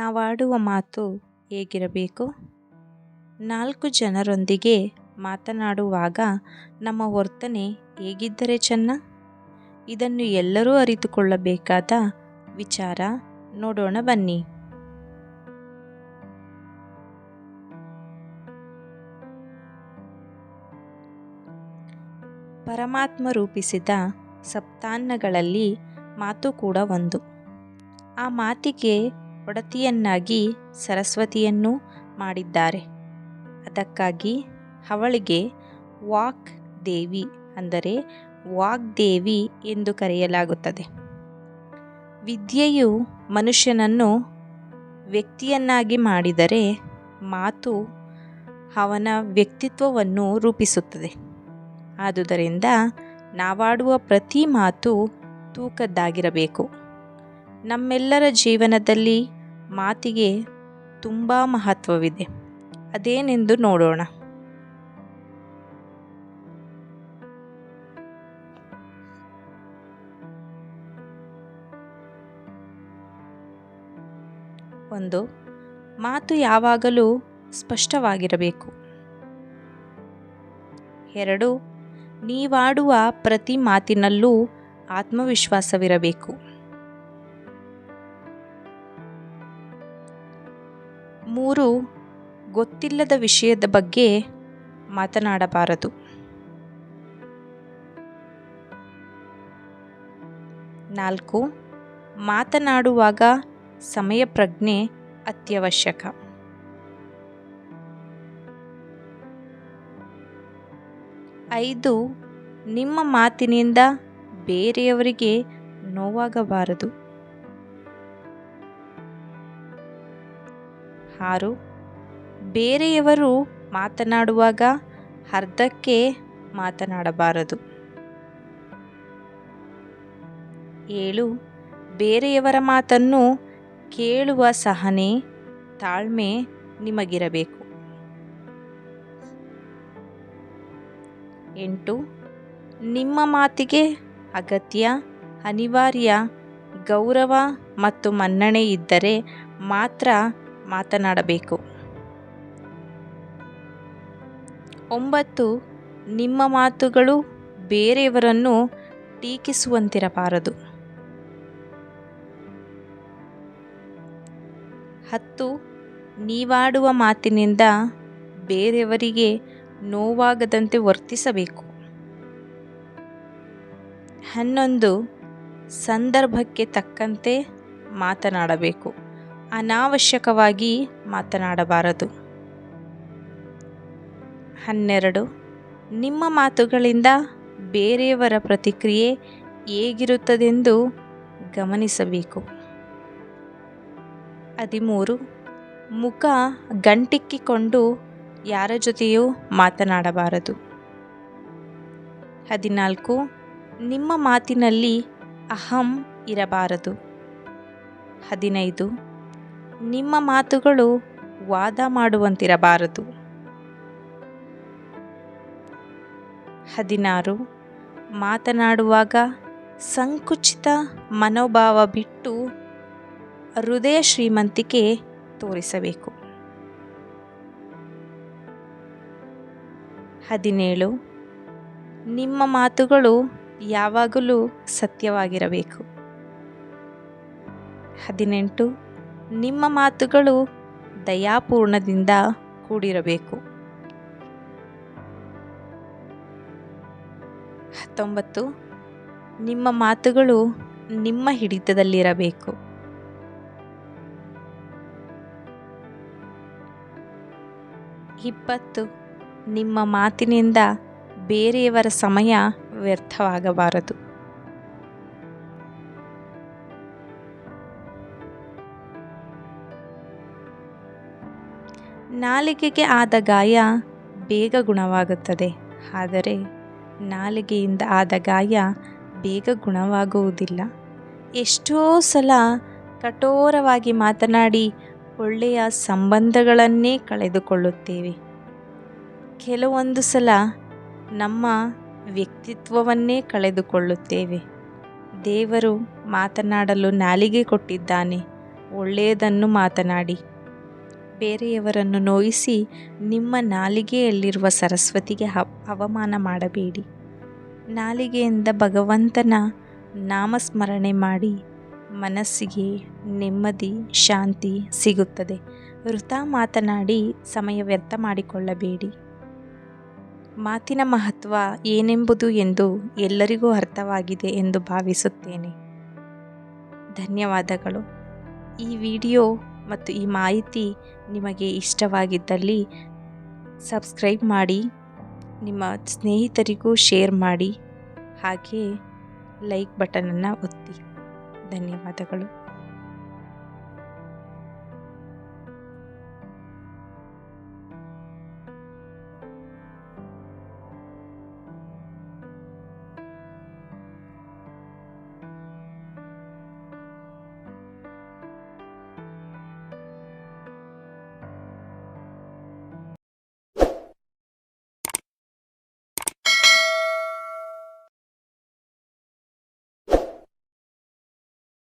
ನಾವಾಡುವ ಮಾತು ಹೇಗಿರಬೇಕು? ನಾಲ್ಕು ಜನರೊಂದಿಗೆ ಮಾತನಾಡುವಾಗ ನಮ್ಮ ವರ್ತನೆ ಹೇಗಿದ್ದರೆ ಚೆನ್ನ? ಇದನ್ನು ಎಲ್ಲರೂ ಅರಿತುಕೊಳ್ಳಬೇಕಾದ ವಿಚಾರ ನೋಡೋಣ ಬನ್ನಿ. ಪರಮಾತ್ಮ ರೂಪಿಸಿದ ಸಪ್ತಾನ್ನಗಳಲ್ಲಿ ಮಾತು ಕೂಡ ಒಂದು. ಆ ಮಾತಿಗೆ ಒಡತಿಯನ್ನಾಗಿ ಸರಸ್ವತಿಯನ್ನು ಮಾಡಿದ್ದಾರೆ. ಅದಕ್ಕಾಗಿ ಅವಳಿಗೆ ವಾಕ್ ದೇವಿ ಅಂದರೆ ವಾಗ್ದೇವಿ ಎಂದು ಕರೆಯಲಾಗುತ್ತದೆ. ವಿದ್ಯೆಯು ಮನುಷ್ಯನನ್ನು ವ್ಯಕ್ತಿಯನ್ನಾಗಿ ಮಾಡಿದರೆ ಮಾತು ಅವನ ವ್ಯಕ್ತಿತ್ವವನ್ನು ರೂಪಿಸುತ್ತದೆ. ಆದುದರಿಂದ ನಾವಾಡುವ ಪ್ರತಿ ಮಾತು ತೂಕದ್ದಾಗಿರಬೇಕು. ನಮ್ಮೆಲ್ಲರ ಜೀವನದಲ್ಲಿ ಮಾತಿಗೆ ತುಂಬ ಮಹತ್ವವಿದೆ. ಅದೇನೆಂದು ನೋಡೋಣ. ಒಂದು, ಮಾತು ಯಾವಾಗಲೂ ಸ್ಪಷ್ಟವಾಗಿರಬೇಕು. ಎರಡು, ನೀವಾಡುವ ಪ್ರತಿ ಮಾತಿನಲ್ಲೂ ಆತ್ಮವಿಶ್ವಾಸವಿರಬೇಕು. ಮೂರು ಗೊತ್ತಿಲ್ಲದ ವಿಷಯದ ಬಗ್ಗೆ ಮಾತನಾಡಬಾರದು. ನಾಲ್ಕು, ಮಾತನಾಡುವಾಗ ಸಮಯ ಪ್ರಜ್ಞೆ ಅತ್ಯವಶ್ಯಕ. ಐದು, ನಿಮ್ಮ ಮಾತಿನಿಂದ ಬೇರೆಯವರಿಗೆ ನೋವಾಗಬಾರದು. ಆರು ಬೇರೆಯವರು ಮಾತನಾಡುವಾಗ ಅರ್ಧಕ್ಕೆ ಮಾತನಾಡಬಾರದು. ಏಳು, ಬೇರೆಯವರ ಮಾತನ್ನು ಕೇಳುವ ಸಹನೆ, ತಾಳ್ಮೆ ನಿಮಗಿರಬೇಕು. ಎಂಟು, ನಿಮ್ಮ ಮಾತಿಗೆ ಅಗತ್ಯ, ಅನಿವಾರ್ಯ, ಗೌರವ ಮತ್ತು ಮನ್ನಣೆ ಇದ್ದರೆ ಮಾತ್ರ ಮಾತನಾಡಬೇಕು. ಒಂಬತ್ತು, ನಿಮ್ಮ ಮಾತುಗಳು ಬೇರೆಯವರನ್ನು ಟೀಕಿಸುವಂತಿರಬಾರದು. ಹತ್ತು, ನೀವಾಡುವ ಮಾತಿನಿಂದ ಬೇರೆಯವರಿಗೆ ನೋವಾಗದಂತೆ ವರ್ತಿಸಬೇಕು. ಹನ್ನೊಂದು, ಸಂದರ್ಭಕ್ಕೆ ತಕ್ಕಂತೆ ಮಾತನಾಡಬೇಕು. ಅನಾವಶ್ಯಕವಾಗಿ ಮಾತನಾಡಬಾರದು. ಹನ್ನೆರಡು. ನಿಮ್ಮ ಮಾತುಗಳಿಂದ ಬೇರೆಯವರ ಪ್ರತಿಕ್ರಿಯೆ ಹೇಗಿರುತ್ತದೆಂದು ಗಮನಿಸಬೇಕು. ಹದಿಮೂರು. ಮುಖ ಗಂಟಿಕ್ಕಿಕೊಂಡು ಯಾರ ಜೊತೆಯೂ ಮಾತನಾಡಬಾರದು. ಹದಿನಾಲ್ಕು. ನಿಮ್ಮ ಮಾತಿನಲ್ಲಿ ಅಹಂ ಇರಬಾರದು. ಹದಿನೈದು. ನಿಮ್ಮ ಮಾತುಗಳು ವಾದ ಮಾಡುವಂತಿರಬಾರದು. ಹದಿನಾರು. ಮಾತನಾಡುವಾಗ ಸಂಕುಚಿತ ಮನೋಭಾವ ಬಿಟ್ಟು ಹೃದಯ ಶ್ರೀಮಂತಿಕೆ ತೋರಿಸಬೇಕು. ಹದಿನೇಳು. ನಿಮ್ಮ ಮಾತುಗಳು ಯಾವಾಗಲೂ ಸತ್ಯವಾಗಿರಬೇಕು. ಹದಿನೆಂಟು. ನಿಮ್ಮ ಮಾತುಗಳು ದಯಾಪೂರ್ಣದಿಂದ ಕೂಡಿರಬೇಕು. ಹತ್ತೊಂಬತ್ತು. ನಿಮ್ಮ ಮಾತುಗಳು ನಿಮ್ಮ ಹಿಡಿತದಲ್ಲಿರಬೇಕು. ಇಪ್ಪತ್ತು. ನಿಮ್ಮ ಮಾತಿನಿಂದ ಬೇರೆಯವರ ಸಮಯ ವ್ಯರ್ಥವಾಗಬಾರದು. ನಾಲಿಗೆಗೆ ಆದ ಗಾಯ ಬೇಗ ಗುಣವಾಗುತ್ತದೆ. ಆದರೆ ನಾಲಿಗೆಯಿಂದ ಆದ ಗಾಯ ಬೇಗ ಗುಣವಾಗುವುದಿಲ್ಲ. ಎಷ್ಟೋ ಸಲ ಕಠೋರವಾಗಿ ಮಾತನಾಡಿ ಒಳ್ಳೆಯ ಸಂಬಂಧಗಳನ್ನೇ ಕಳೆದುಕೊಳ್ಳುತ್ತೇವೆ. ಕೆಲವೊಂದು ಸಲ ನಮ್ಮ ವ್ಯಕ್ತಿತ್ವವನ್ನೇ ಕಳೆದುಕೊಳ್ಳುತ್ತೇವೆ. ದೇವರು ಮಾತನಾಡಲು ನಾಲಿಗೆ ಕೊಟ್ಟಿದ್ದಾನೆ. ಒಳ್ಳೆಯದನ್ನು ಮಾತನಾಡಿ. ಬೇರೆಯವರನ್ನು ನೋಯಿಸಿ ನಿಮ್ಮ ನಾಲಿಗೆಯಲ್ಲಿರುವ ಸರಸ್ವತಿಗೆ ಅವಮಾನ ಮಾಡಬೇಡಿ. ನಾಲಿಗೆಯಿಂದ ಭಗವಂತನ ನಾಮಸ್ಮರಣೆ ಮಾಡಿ ಮನಸ್ಸಿಗೆ ನೆಮ್ಮದಿ, ಶಾಂತಿ ಸಿಗುತ್ತದೆ. ವೃಥಾ ಮಾತನಾಡಿ ಸಮಯ ವ್ಯರ್ಥ ಮಾಡಿಕೊಳ್ಳಬೇಡಿ. ಮಾತಿನ ಮಹತ್ವ ಏನೆಂಬುದು ಎಂದು ಎಲ್ಲರಿಗೂ ಅರ್ಥವಾಗಿದೆ ಎಂದು ಭಾವಿಸುತ್ತೇನೆ. ಧನ್ಯವಾದಗಳು. ಈ ವಿಡಿಯೋ ಮತ್ತು ಈ ಮಾಹಿತಿ ನಿಮಗೆ ಇಷ್ಟವಾಗಿದ್ದಲ್ಲಿ ಸಬ್ಸ್ಕ್ರೈಬ್ ಮಾಡಿ, ನಿಮ್ಮ ಸ್ನೇಹಿತರಿಗೂ ಶೇರ್ ಮಾಡಿ ಹಾಗೆ ಲೈಕ್ ಬಟನನ್ನು ಒತ್ತಿ. ಧನ್ಯವಾದಗಳು.